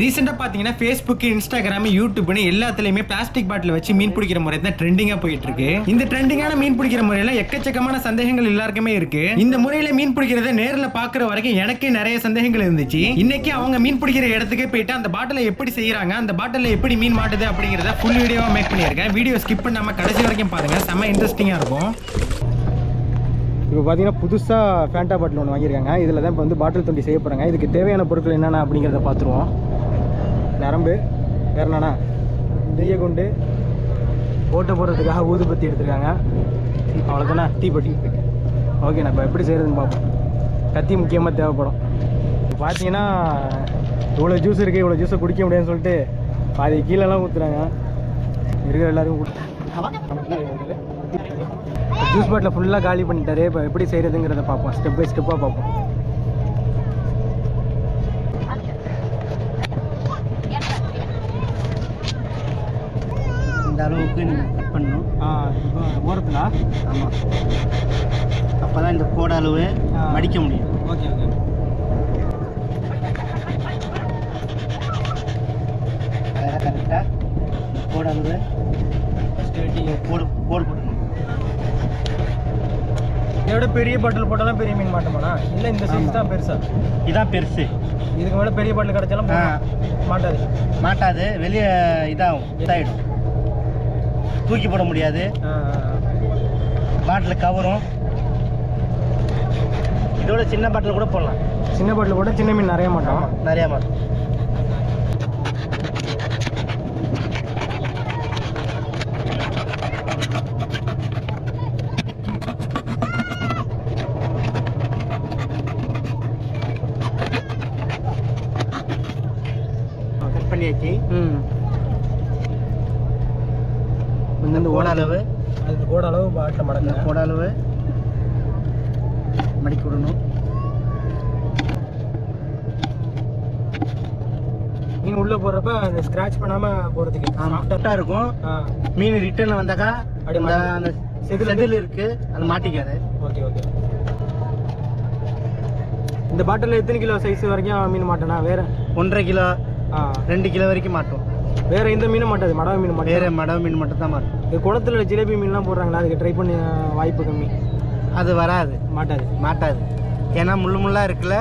ரீசெண்டாக பார்த்தீங்கன்னா Facebook Instagram யூடியூப்னு எல்லாத்துலேயுமே பிளாஸ்டிக் பாட்டில் வச்சு மீன் பிடிக்கிற முறை தான் ட்ரெண்டிங்காக போயிட்டு இருக்கு இந்த ட்ரெண்டிங்கான மீன் பிடிக்கிற முறையில் எக்கச்சக்கமான சந்தேகங்கள் எல்லாருக்குமே இருக்கு. இந்த முறையில் மீன் பிடிக்கிறத நேரில் பார்க்குற வரைக்கும் எனக்கே நிறைய சந்தேகங்கள் இருந்துச்சு. இன்னைக்கு அவங்க மீன் பிடிக்கிற இடத்துக்கே போயிட்டு அந்த பாட்டிலை எப்படி செய்யறாங்க அந்த பாட்டிலில் எப்படி மீன் மாட்டுது அப்படிங்கிறத ஃபுல் வீடியோவாக மேக் பண்ணியிருக்கேன். வீடியோ ஸ்கிப் பண்ணாமல் கடைசி வரைக்கும் பாருங்கள் செம்ம இன்ட்ரெஸ்டிங்காக இருக்கும். இப்போ பார்த்தீங்கன்னா புதுசாக ஃபேண்டா பாட்டில் ஒன்று வாங்கியிருக்காங்க. இதில் தான் இப்போ வந்து பாட்டில் தொண்டி செய்ய போகிறாங்க இதுக்கு தேவையான பொருட்கள் என்னென்ன அப்படிங்கிறத பார்த்துருவோம். நரம்பு வேறு என்னண்ணா நெய்ய கொண்டு ஓட்ட போடுறதுக்காக ஊதுபத்தி எடுத்துருக்காங்க. அவ்வளோதானே தீப்பெட்டி. ஓகேண்ணா இப்போ எப்படி செய்கிறதுன்னு பார்ப்போம். கத்தி முக்கியமாக தேவைப்படும். இப்போ பார்த்தீங்கன்னா இவ்வளோ ஜூஸ் இருக்குது இவ்வளோ ஜூஸை குடிக்க முடியாதுன்னு சொல்லிட்டு பாதி கீழெல்லாம் ஊற்றுறாங்க இருக்கிற எல்லாருக்கும் ஜூஸ் பாட்டில் ஃபுல்லாக காலி பண்ணிட்டாரு. இப்போ எப்படி செய்கிறதுங்கிறத பார்ப்போம். ஸ்டெப் பை ஸ்டெப்பாக பார்ப்போம். இந்த அளவுக்கு நீங்கள் கட் பண்ணணும். ஆ ஓரத்தில்? ஆமாம் அப்போ தான் இந்த கோட அளவு. மடிக்க முடியும். Okay okay. கரெக்டாக கோட அளவு போடு போடு போடணும் இதை விட பெரிய பாட்டில் போட்டால் தான் பெரிய மீன் மாட்டோமாண்ணா இல்லை இந்த சைஸ் தான் பெருசா? இதான் பெருசு. இதுக்கு மேலே பெரிய பாட்டில் கிடைச்சாலும். மாட்டாது. மாட்டாது. வெளியே இதாகும் இதாகிடும் தூக்கி போட முடியாது. பாட்டில் கவரும். இதோட சின்ன பாட்டில் கூட போடலாம். சின்ன பாட்டில் போட்டால் சின்ன மீன் நிறைய மாட்டோம். நிறையா மாட்டோம் கட் பண்ணியாச்சு ம் இந்த இந்த கோட அளவு அது கோட அளவு பாட்டில் இந்த மடங்க கோட அளவு மடிக்க விடணும். மீன் உள்ளே போடுறப்ப அந்த ஸ்க்ராட்ச் பண்ணாமல் போகிறதுக்கு சாஃப்டாக இருக்கும். மீன் ரிட்டர்ன் வந்தாக்கா அப்படியே அந்த செதில் செதில் இருக்கு. அது மாட்டிக்காது. Okay okay. இந்த பாட்டில் எத்தனை கிலோ சைஸ் வரைக்கும் மீன் மாட்டேனா? வேற? ஒன்றரை கிலோ ரெண்டு கிலோ வரைக்கும் மாட்டும். வேற எந்த மீனும் மாட்டாது மடவை மீன் மாட்டாது. வேற மடவு மீன் மட்டும் தான் மாட்டும் இது குளத்துல ஜிலேபி மீன்லாம் போடுறாங்களா அதுக்கு ட்ரை பண்ணி வாய்ப்பு கம்மி. அது வராது. மாட்டாது. மாட்டாது. ஏன்னா முள்ளு முள்ளா இருக்குல்ல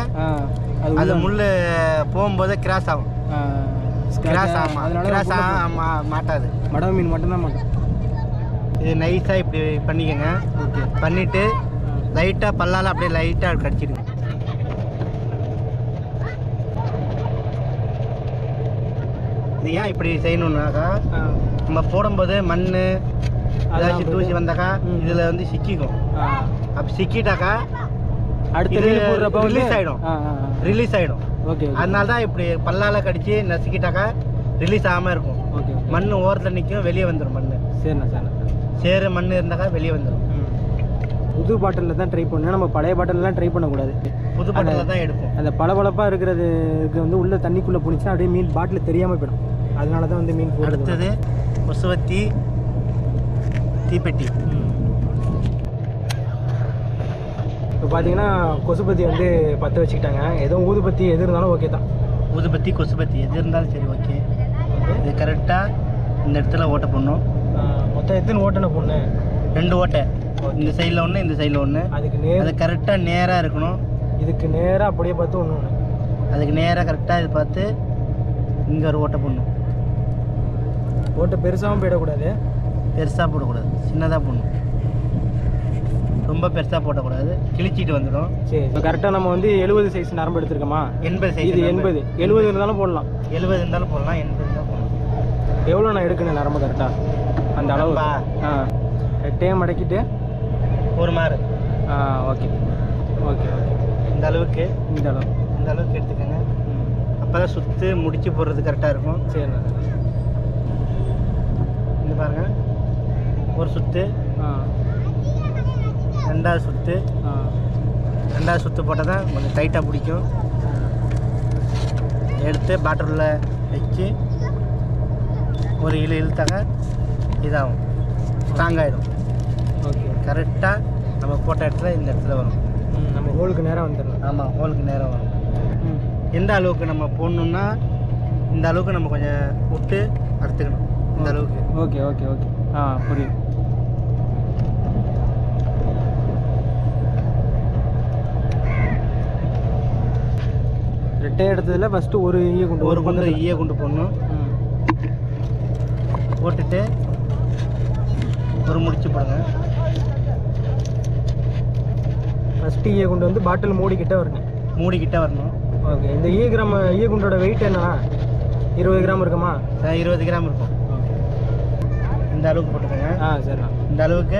அது முள் போகும்போது கிராஸ் ஆகும். கிராஸ் ஆகும் கிராஸ் ஆமா மாட்டாது. மடவை மீன் மட்டும்தான் மாட்டோம் இது நைஸாக இப்படி பண்ணிக்கோங்க. ஓகே பண்ணிட்டு லைட்டாக பல்லால் அப்படியே லைட்டாக கடிச்சிடுங்க. இது ஏன் இப்படி செய்யணுன்னாக்கா நம்ம போடும்போது மண் ஏதாச்சும் தூசி வந்தாக்கா. இதில் வந்து சிக்கிக்கும். ஆ. அப்படி சிக்கிட்டாக்கா அடுத்த இது மீன் போடுறப்ப வந்து- release ஆயிடும். ஆ ஆ ஆ. ரிலீஸ் ஆகிடும் ஓகே அதனால தான் இப்படி பல்லால் கடிச்சு நசுக்கிட்டாக்கா ரிலீஸ் ஆகாமல் இருக்கும். ஓகே மண் ஓரத்தில் நிற்கும் வெளியே வந்துடும் மண் சரிண்ணா சரிண்ணா. சேறு மண் இருந்தாக்கா வெளியே வந்துடும். புது பாட்டிலில் தான் ட்ரை பண்ணணும். நம்ம பழைய பாட்டிலெலாம் ட்ரை பண்ணக்கூடாது. புது பட்டில் தான் எடுப்போம். அந்த பளபளப்பாக இருக்கிறதுக்கு வந்து உள்ள தண்ணிக்குள்ளே போணுச்சுன்னா அப்படியே மீன் பாட்டில் தெரியாமல் போயிடும். அதனால தான் வந்து மீன் அடுத்தது கொசுவத்தி தீப்பெட்டி. இப்போ பார்த்தீங்கன்னா கொசுபத்தி வந்து பற்ற வச்சுக்கிட்டாங்க. எதுவும் ஊதுபத்தி எது இருந்தாலும் ஓகே தான். ஊதுபத்தி கொசுபத்தி எது இருந்தாலும் சரி ஓகே இது கரெக்டாக இந்த இடத்துல ஓட்டை போடணும். மொத்தம் எத்தனை ஓட்டனை பொண்ணு ரெண்டு ஓட்டை. இந்த சைடில் ஒன்று இந்த சைடில் ஒன்று அதுக்கு நேர் அது கரெக்டாக நேராக இருக்கணும். இதுக்கு நேராக அப்படியே பார்த்து ஒன்று ஒன்று அதுக்கு நேராக கரெக்டாக இது பார்த்து இங்கே ஒரு ஓட்டை போடணும். ஓட்டை பெருசாகவும் போயிடக்கூடாது. பெருசாக போடக்கூடாது. சின்னதாக போடணும். ரொம்ப பெருசாக போடக்கூடாது கிழிச்சிட்டு வந்துடும். சரி இப்போ கரெக்டாக நம்ம வந்து எழுபது சைஸ் நரம்பு எடுத்திருக்கோமா? எண்பது சைஸ் இது எண்பது. எழுபது இருந்தாலும் போடலாம். எழுபது இருந்தாலும் போடலாம் எண்பது இருந்தாலும் போடலாம். எவ்வளோ நான் எடுக்கணும் நரம்பு கரெக்டாக அந்த அளவு? ஆ. ரெட்டையே மடக்கிட்டு? ஒரு மாறு. ஆ ஓகே ஓகே ஓகே இந்த அளவுக்கு. இந்த அளவு. இந்த அளவுக்கு எடுத்துக்கோங்க. ம். அப்போ தான் சுற்று முடிச்சு போடுறது கரெக்டாக இருக்கும். சரிண்ணா இந்த பாருங்க. ஒரு சுற்று ரெண்டாவது சுற்று ரெண்டாவது சுற்று போட்டால் தான் கொஞ்சம் டைட்டாக பிடிக்கும். எடுத்து பாட்டிலில் வச்சு ஒரு இழு இழுத்தாக்க இதாகும். ஸ்ட்ராங் ஆகிடும் ஓகே கரெக்டாக நம்ம போட்ட இடத்துல இந்த இடத்துல வரும். நம்ம ஹோலுக்கு நேராக வந்துடலாம். ஆமாம் ஹோலுக்கு நேரம் வரும். ம் எந்த அளவுக்கு நம்ம போடணுன்னா இந்த அளவுக்கு நம்ம கொஞ்சம் விட்டு அறுத்துக்கணும். இந்த அளவுக்கு. Okay okay okay. ஆ புரியுது. ரெட்டை எடுத்ததுல ஃபர்ஸ்ட் ஒரு ஈய கொண்டு ஒரு குண்டு ஈய குண்டு போடணும். போட்டுட்டு ஒரு முடிச்சு போடுங்க. ஃபர்ஸ்ட் ஈய குண்டு வந்து பாட்டில் மூடிக்கிட்டே வரணும். மூடிக்கிட்டே வரணும். ஓகே இந்த ஈய கிராம் ஈய குண்டோட வெயிட் என்னன்னா இருபது கிராம் இருக்குமா? இருபது கிராம் இருக்கும். இந்த அளவுக்கு போட்டுக்கோங்க. ஆ சரிண்ணா. இந்த அளவுக்கு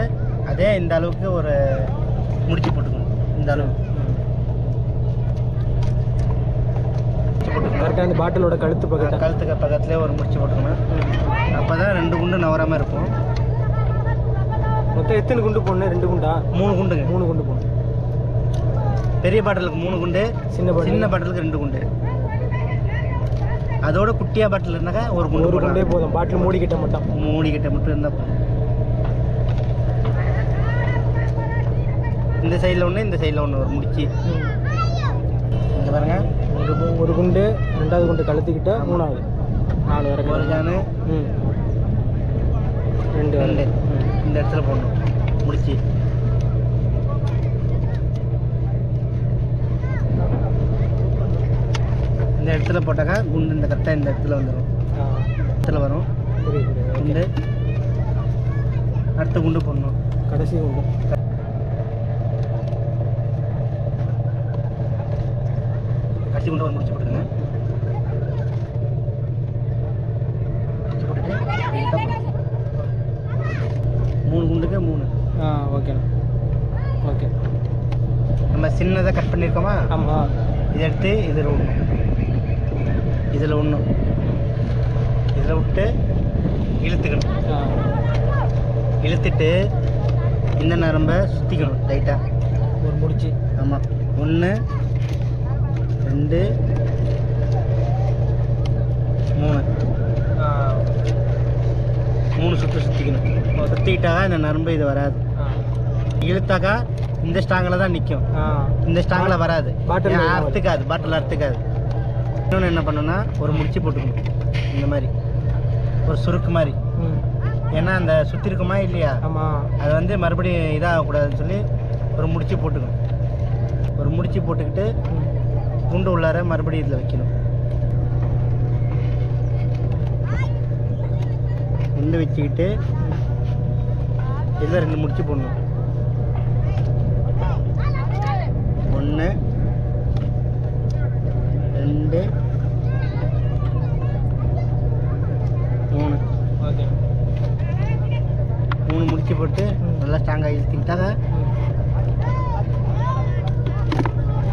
அதே இந்த அளவுக்கு ஒரு முடிச்சு போட்டுக்கணும் இந்த அளவுக்கு கரெக்டாக அந்த பாட்டிலோட கழுத்து பக்கத்தை? கழுத்துக்கு பக்கத்துலேயே ஒரு முடிச்சு போட்டுக்கணும் அப்போ தான் ரெண்டு குண்டு நவராமல் இருக்கும். மொத்தம் எத்தனை குண்டு போடணும்? ரெண்டு குண்டா? மூணு குண்டுங்க. மூணு குண்டு போடணும். பெரிய பாட்டிலுக்கு மூணு குண்டு சின்ன சின்ன பாட்டிலுக்கு ரெண்டு குண்டு. அதோட குட்டியா பாட்டில் இருந்தாக்கா ஒரு குண்டு ஒரு குண்டே போதும். பாட்டில் மூடிக்கிட்ட மட்டும். மூடிக்கிட்ட மட்டும் இருந்தால் போதும். இந்த சைடில் ஒன்று இந்த சைடில் ஒன்று ஒரு முடிச்சு. இங்கே பாருங்க. ஒரு ஒரு குண்டு ரெண்டாவது குண்டு கழுத்துக்கிட்ட மூணாவது. நாலு ஒரு வரைக்கும் ஜானு. ம். ரெண்டு ரெண்டு. இந்த இடத்துல போடணும். முடிச்சு. இடத்துல போட்டாக்கா குண்டு இந்த கரெக்டாக இந்த இடத்துல வந்துடும் இடத்துல வரும். குண்டு. அடுத்த குண்டு போடணும். கடைசி குண்டு. கடைசி குண்டு ஒரு முடிச்சு போட்டுருங்க முடிச்சு போட்டுட்டு. மூணு குண்டுக்கு மூணு. ஆ ஓகேண்ணா ஓகே. நம்ம சின்னதாக கட் பண்ணியிருக்கோமா ஆமாம் இதை எடுத்து இதில் விடணும் இதில் ஒன்றும் இதில் விட்டு இழுத்துக்கணும். இழுத்துட்டு இந்த நரம்பை சுற்றிக்கணும் லைட்டாக ஒரு முடிச்சு. ஆமாம் ஒன்று ரெண்டு மூணு. மூணு சுற்று சுற்றிக்கணும் சுற்றிக்கிட்டாக்கா இந்த நரம்பு இது வராது. இழுத்தாக்கா இந்த ஸ்டாங்கில் தான் நிற்கும் இந்த ஸ்டாங்கில் வராது. அறுத்துக்காது பாட்டில் அறுத்துக்காது. இன்னொன்று என்ன பண்ணணும்னா ஒரு முடிச்சு போட்டுக்கணும். இந்த மாதிரி. ஒரு சுருக்கு மாதிரி. ஏன்னா அந்த சுற்றி இருக்குமா இல்லையா? ஆமாம் அது வந்து மறுபடியும் இதாகக்கூடாதுன்னு சொல்லி ஒரு முடிச்சு போட்டுக்கணும். ஒரு முடிச்சு போட்டுக்கிட்டு குண்டு உள்ளார மறுபடியும் இதில் வைக்கணும். குண்டு வச்சுக்கிட்டு இதில் ரெண்டு முடிச்சு போடணும். ஒன்று ரெண்டு. மூணு. ஓகே மூணு முடிச்சு போட்டு நல்லா ஸ்ட்ராங்காக இழுத்துக்கிட்டாங்க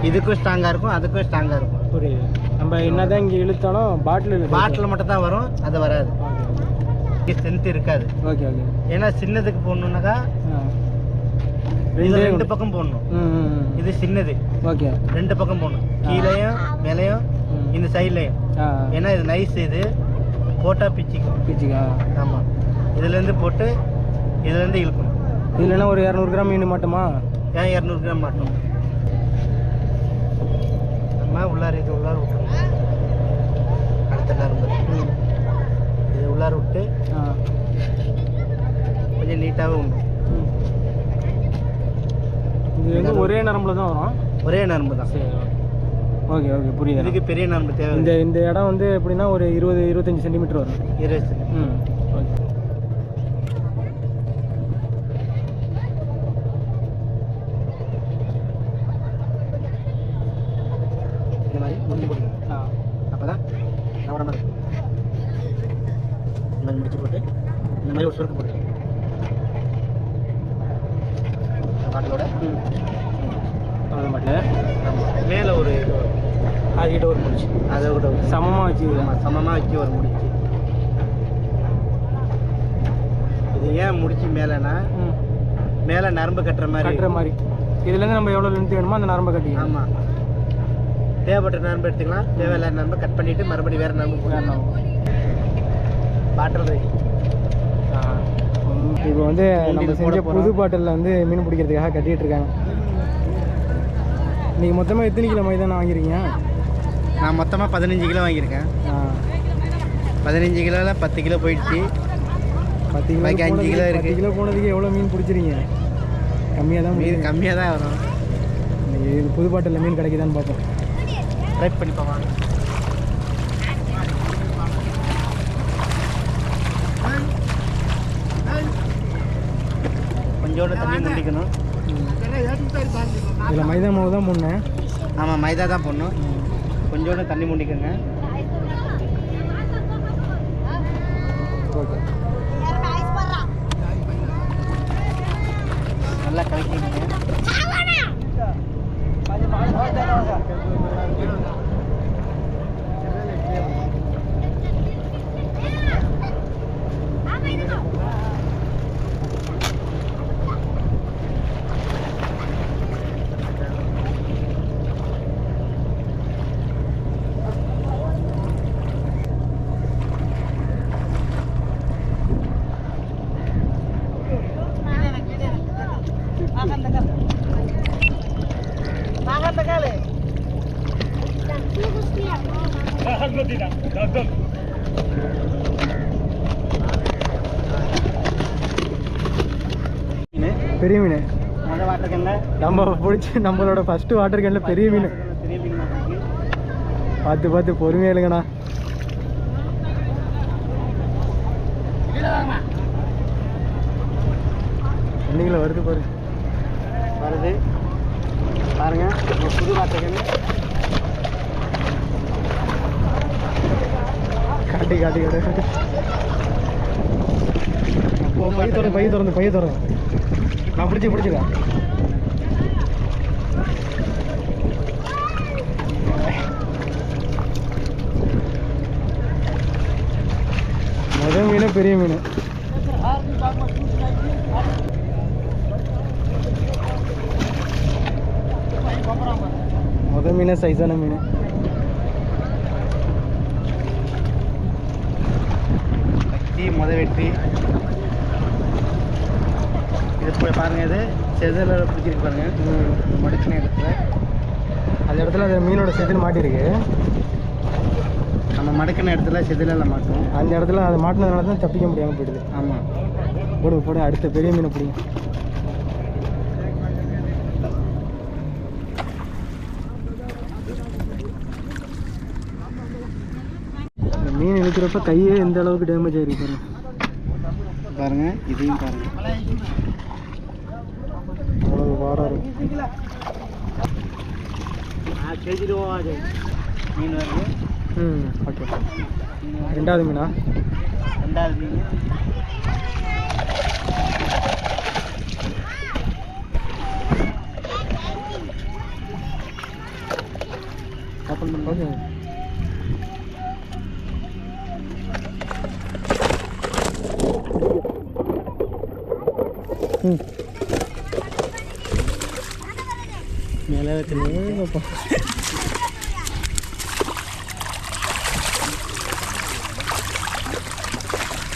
இதுக்கும் ஸ்ட்ராங்காக இருக்கும் அதுக்கும் ஸ்ட்ராங்காக இருக்கும். புரியுது. நம்ம என்னதான் இங்கே இழுத்தாலும் பாட்டில் பாட்டில் மட்டும் தான் வரும் அது வராது. ஸ்ட்ரென்த் இருக்காது. Okay okay. ஏன்னா சின்னதுக்கு போடணுன்னாக்கா ரெண்டே. பக்கம் போடணும். இது சின்னது. ஓகே. ரெண்டு பக்கம் போடணும். கீழேயும் மேலேயும். இந்த சைட்லேயும் ஆ. ஏன்னா இது நைஸ் இது. போட்டால் பிச்சிக்கும். பிச்சுக்கா? ஆமாம் இதுலேருந்து போட்டு இதுலேருந்து இழுக்கணும் இல்லைன்னா ஒரு இரநூறு கிராம் மீன் மாட்டோமா? ஏன் இரநூறு கிராம் மாட்டணும் நம்ம உள்ளார இது உள்ளார விட்டுருணும் அடுத்த நரம்பு இது உள்ளார விட்டு கொஞ்சம் நீட்டாகவே உண்டும் ம். இது வந்து ஒரே நரம்புல தான் வரும். ஒரே நரம்பு தான் சரி ஓகே ஓகே புரியுது. இதுக்கு பெரிய நரம்பு தேவை இந்த இந்த இடம் வந்து எப்படின்னா ஒரு இருபது இருபத்தஞ்சி சென்டிமீட்டர் வரும். இருபது ம் ஓகே. இந்த மாதிரி முடிச்சு போட்டுக்கணும் ஆ. அப்போ தான் கவனமாக இருக்கும் இந்த மாதிரி முடிச்சு போட்டு இந்த மாதிரி ஒரு சுருக்கு போட்டு. பாட்டிலோட ம் அவ்வளோ மாட்டேன் மேலே ஒரு. அதுக்கிட்ட ஒரு முடிச்சு அதை ஒரு சமமாக வச்சு ஆமா, சமமா வச்சு ஒரு முடிச்சு. இது ஏன் முடிச்சு மேலேனா மேலே நரம்பு கட்டுற மாதிரி. கட்டுற மாதிரி. இதுலேருந்து நம்ம எவ்வளோ லென்த் வேணுமோ அந்த நரம்பை கட்டிக்கலாம். ஆமாம் தேவைப்பட்ட நரம்பு எடுத்துக்கலாம். தேவையில்லாத நரம்பை கட் பண்ணிட்டு மறுபடியும் வேற நரம்பு போடணும் பாட்டில் ரெடி. இப்போ வந்து நம்ம செஞ்ச புது பாட்டிலில் வந்து மீன் பிடிக்கிறதுக்காக கட்டிட்டு இருக்காங்க. நீங்கள் மொத்தமாக எத்தனை கிலோ மைதானம் வாங்கிருக்கீங்க நான் மொத்தமாக பதினஞ்சு கிலோ வாங்கியிருக்கேன். ஆ. பதினஞ்சு கிலோவில் பத்து கிலோ போயிடுச்சு. பத்து கிலோ பாக்கி அஞ்சு கிலோ இருக்கு. பத்து கிலோ போனதுக்கு எவ்வளோ மீன் பிடிச்சிருக்கீங்க? கம்மியாக தான் மீன் மீன் கம்மியாக தான் வரும் இது புது பாட்டில் மீன் கிடைக்குதான்னு பார்ப்போம். ட்ரை பண்ணி பார்ப்பாங்க கொஞ்சோண்டு தண்ணி முண்டிக்கணும். இதில் மைதா மாவு தான் முன்னே ஆமாம் மைதா தான் போடணும். கொஞ்சோண்டு தண்ணி முண்டிக்கோங்க ஓகே. நல்லா கலக்கிக்கோங்க மீன் பெரிய மீன் முதல் வாட்டர் கல்ல நம்ம பிடிச்சி நம்மளோட ஃபஸ்ட்டு வாட்டர் கேனில் பெரிய மீன். பார்த்து பார்த்து பொறுமையாக இல்லைங்கண்ணா என்னைக்குல வருது பாரு. வருது. பாருங்க புது வாட்டர் கல் காட்டி காட்டி காட்டி. பைய திறந்து பைய திறந்து பைய திறந்து. நான் பிடிச்சி பிடிச்சிருக்கேன் முதல் மீன் பெரிய மீன். முதல் மீன் சைஸான மீன். வெட்டி முத வெட்டி. இது போய் பாருங்க இது செதில் பிடிச்சிருக்கு பாருங்க. மடிச்சின இடத்துல. அந்த இடத்துல அந்த மீனோட செதில் மாட்டிருக்கு. நம்ம மடக்கின இடத்துல செதிலில் மாட்டோம் அந்த இடத்துல அதை மாட்டினதுனால தான் தப்பிக்க முடியாமல் போயிடுது. ஆமாம் போடு போடு அடுத்த பெரிய மீனை பிடிங்க மீன் இழுக்கிறப்ப கையே எந்த அளவுக்கு டேமேஜ் ஆயிருக்கு பாருங்க. பாருங்க இதையும் பாருங்க. அவ்வளவு வாரம் இருக்கும் மீன் வருது. ம் ஓகே ரெண்டாவது மீனா? ரெண்டாவது மீன். ஓப்பன் பண்ணி ஓகே ம். மேலே வைக்கணும்.